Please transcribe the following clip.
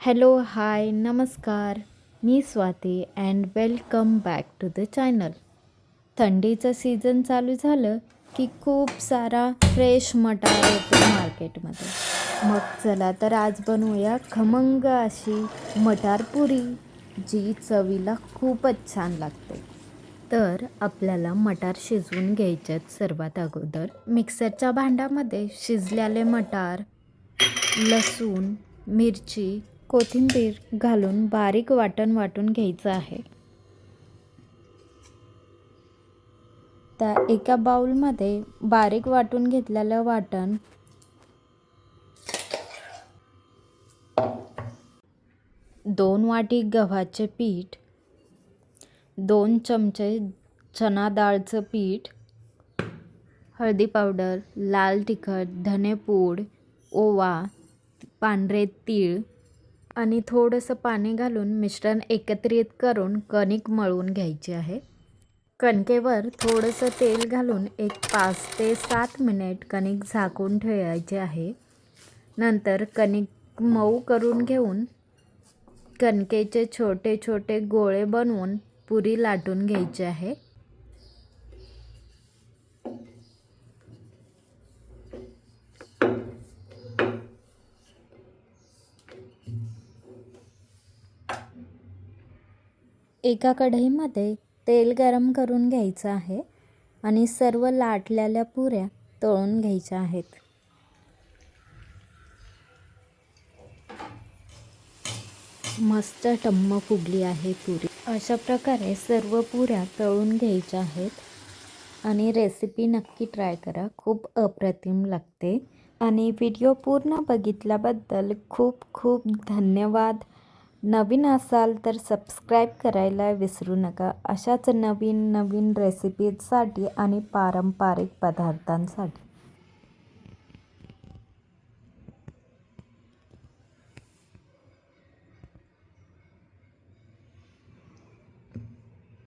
Hello hi नमस्कार. मी Swati and welcome back to the channel थंडीचं season चालू झालं की खूप सारा फ्रेश मटार येतो मार्केटमध्ये. मग चला तर आज बनवूया खमंग अशी मटार पुरी जी चवीला खूपच छान लागते. तर आपल्याला मटार शिजवून घ्यायच्यात सर्वात अगोदर मिक्सरच्या भांड्यामध्ये शिजलेले मटार लसूण मिरची कोथिंबीर घालून बारीक वाटण वाटून घ्यायचं आहे. त्या एका बाउलमध्ये बारीक वाटून घेतलेलं वाटण दोन वाटी गव्हाचे पीठ दोन चमचे चना डाळचं पीठ हळदी पावडर लाल तिखट धनेपूड ओवा पांढरे तीळ आणि थोडंसं पाणी घालून मिश्रण एकत्रित करून कणिक मळून घ्यायची आहे. कणकेवर थोडंसं तेल घालून एक पाच ते सात मिनिट कणिक झाकून ठेवायचे आहे. नंतर कणिक मऊ करून घेऊन कणकेचे छोटे छोटे गोळे बनवून पुरी लाटून घ्यायची आहे. एका कढईमध्ये तेल गरम करून घ्यायचं आहे आणि सर्व लाटलेल्या पुऱ्या तळून घ्यायच्या आहेत. मस्त टम्म फुगली आहे पुरी. अशा प्रकारे सर्व पुऱ्या तळून घ्यायच्या आहेत. आणि रेसिपी नक्की ट्राय करा. खूप अप्रतिम लागते. आणि व्हिडिओ पूर्ण बघितल्याबद्दल खूप खूप धन्यवाद. नवीन असाल तर सबस्क्राईब करायला विसरू नका. अशाच नवीन नवीन रेसिपीजसाठी आणि पारंपरिक पदार्थांसाठी.